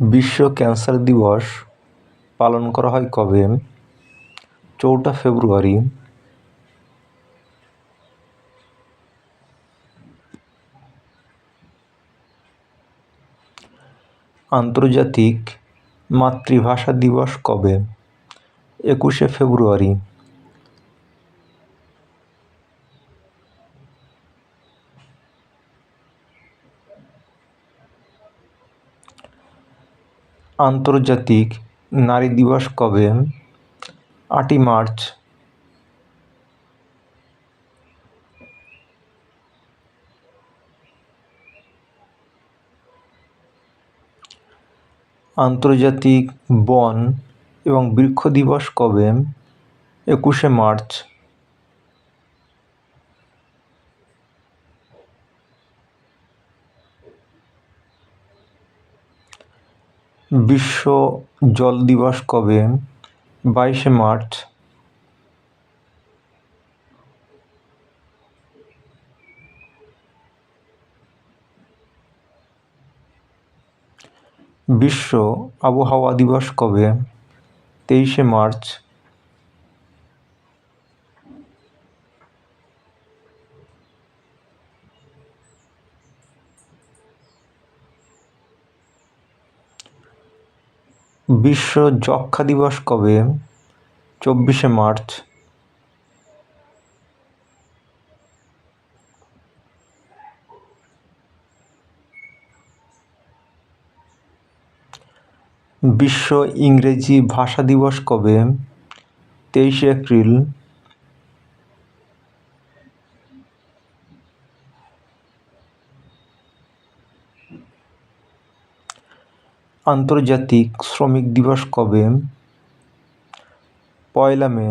বিশ্ব ক্যান্সার দিবস পালন করা হয় কবে? চৌঠা ফেব্রুয়ারি। আন্তর্জাতিক মাতৃভাষা দিবস কবে? একুশে ফেব্রুয়ারি। আন্তর্জাতিক নারী দিবস কবে? আটই মার্চ। আন্তর্জাতিক বন এবং বৃক্ষ দিবস কবে? একুশে মার্চ। বিশ্ব জল দিবস কবে? বাইশে মার্চ। বিশ্ব আবহাওয়া দিবস কবে? তেইশে মার্চ। বিশ্ব যক্ষা দিবস কবে? চব্বিশে মার্চ। বিশ্ব ইংরেজি ভাষা দিবস কবে? তেইশে এপ্রিল। আন্তর্জাতিক শ্রমিক দিবস কবে? পয়লা মে।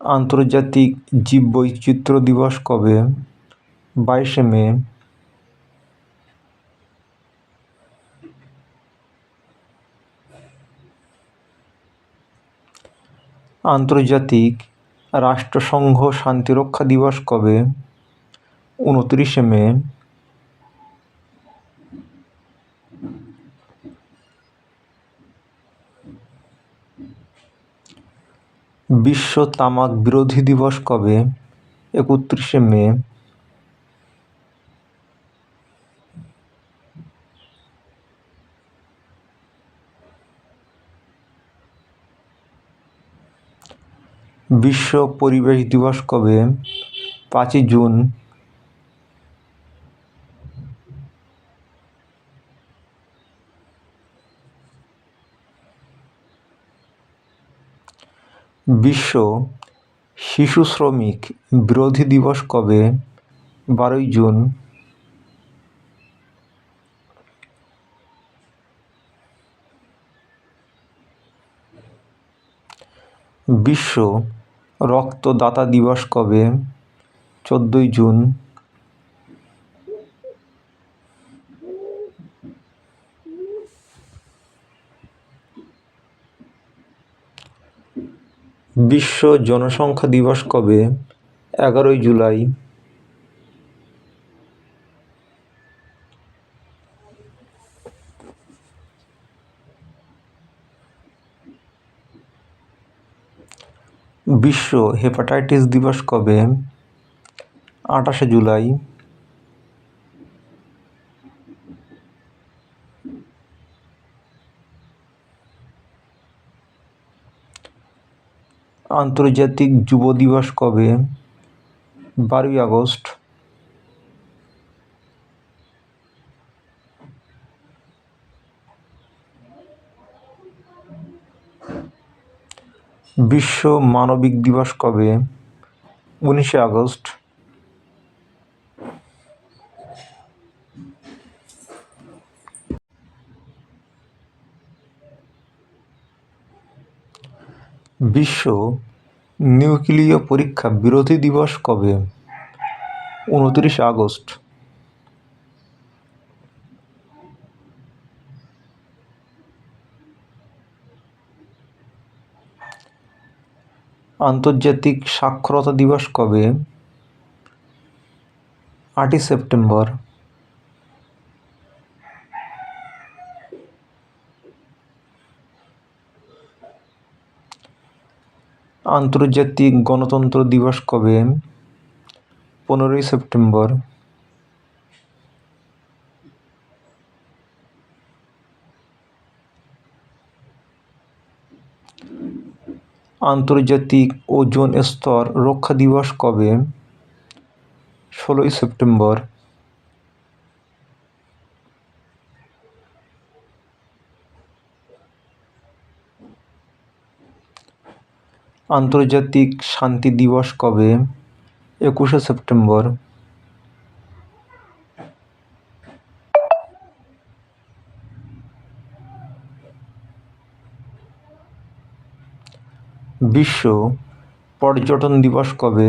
আন্তর্জাতিক জীববৈচিত্র্য দিবস কবে? বাইশে মে। আন্তর্জাতিক রাষ্ট্রসংঘ শান্তিরক্ষা দিবস কবে? উনত্রিশে মে। বিশ্ব তামাক বিরোধী দিবস কবে? একত্রিশে মে। বিশ্ব পরিবেশ দিবস কবে? পাঁচই জুন। বিশ্ব শিশু শ্রমিক বিরোধী দিবস কবে? বারোই জুন। বিশ্ব রক্তদাতা দিবস কবে? চোদ্দোই জুন। বিশ্ব জনসংখ্যা দিবস কবে? এগারোই জুলাই। বিশ্ব হেপাটাইটিস দিবস কবে? আঠাশে জুলাই। আন্তর্জাতিক যুব দিবস কবে? বারোই আগস্ট। বিশ্ব মানবিক দিবস কবে? উনিশে আগস্ট। বিশ্ব নিউক্লিয় পরীক্ষা বিরোধী দিবস কবে? উনত্রিশে আগস্ট। আন্তর্জাতিক সাক্ষরতা দিবস কবে? আটই সেপ্টেম্বর। আন্তর্জাতিক গণতন্ত্র দিবস কবে? পনেরোই সেপ্টেম্বর। আন্তর্জাতিক ওজন স্তর রক্ষা দিবস কবে? ষোলোই সেপ্টেম্বর। আন্তর্জাতিক শান্তি দিবস কবে? একুশে সেপ্টেম্বর। বিশ্ব পর্যটন দিবস কবে?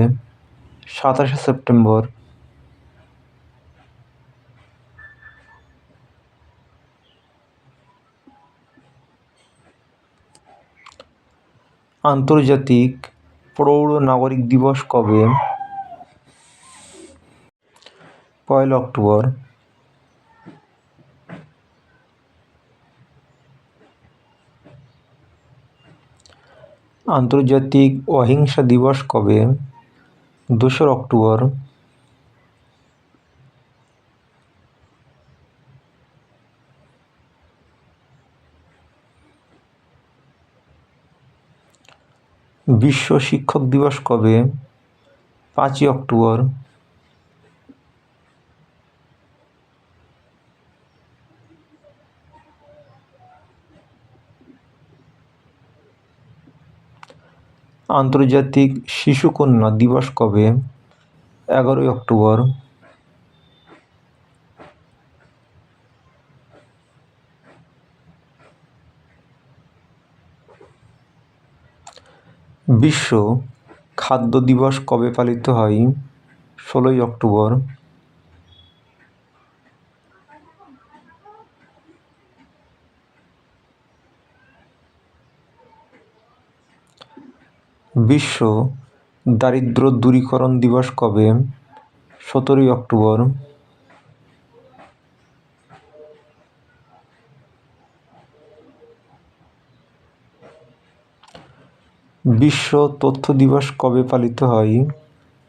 সাতাশে সেপ্টেম্বর। আন্তর্জাতিক প্রৌঢ় নাগরিক দিবস কবে? পয়লা অক্টোবর। আন্তর্জাতিক অহিংসা দিবস কবে? দোসরা অক্টোবর। বিশ্ব শিক্ষক দিবস কবে? পাঁচই অক্টোবর। আন্তর্জাতিক শিশুকন্যা দিবস কবে? এগারোই অক্টোবর। বিশ্ব খাদ্য দিবস কবে পালিত হয়? ষোলোই অক্টোবর। বিশ্ব দারিদ্র দূরীকরণ দিবস কবে? সতেরোই অক্টোবর। বিশ্ব তথ্য দিবস কবে পালিত হয়?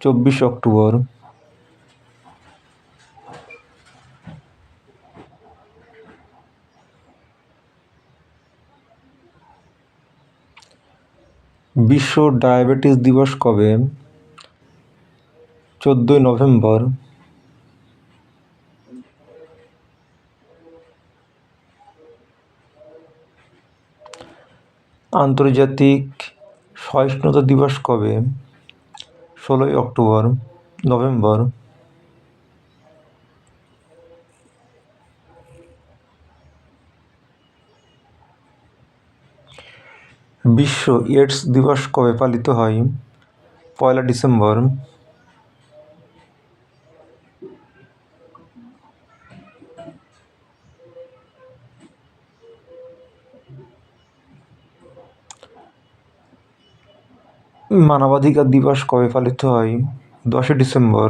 চব্বিশ অক্টোবর। বিশ্ব ডায়াবেটিস দিবস কবে? চোদ্দোই নভেম্বর। আন্তর্জাতিক সহিষ্ণুতা দিবস কবে? ষোলোই অক্টোবর নভেম্বর। বিশ্ব এইডস দিবস কবে পালিত হয়? পয়লা ডিসেম্বর। মানবাধিকার দিবস কবে পালিত হয়? দশই ডিসেম্বর।